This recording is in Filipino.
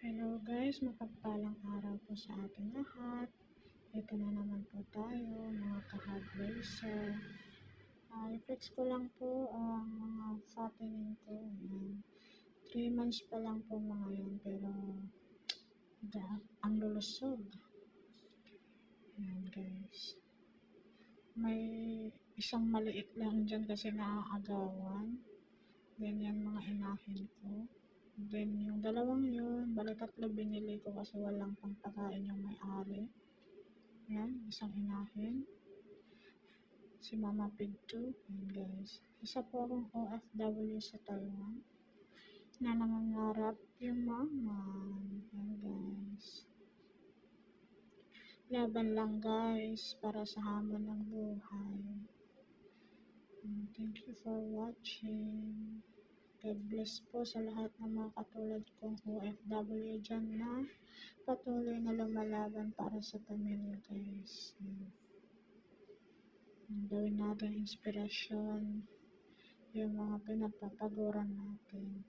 Hello guys, mapagpalang araw po sa ating lahat. Ito na naman po tayo, mga ka-hard racer. Uh, i-flex ko lang po ang mga fattening ko. Yan. 3 months pa lang po mga yan, pero da, ang lulusog. Yan guys. May isang maliit lang dyan kasi naaagawan. Ganyan mga inahin ko. Then, yung dalawang yun, bali tatlo binili ko kasi walang pangpakain yung may-ari. Yan, isang inahin. Si Mama Pig 2. Yan guys. Isa po akong OFW sa Taiwan na nangangarap yung mama. Yan guys. Laban lang guys para sa hamon ng buhay. And Thank you for watching. God bless po sa lahat ng mga katulad kong OFW dyan na patuloy na lumalaban para sa pamilya guys. Ang Gawin natin inspirasyon yung mga pinagpapaguran natin.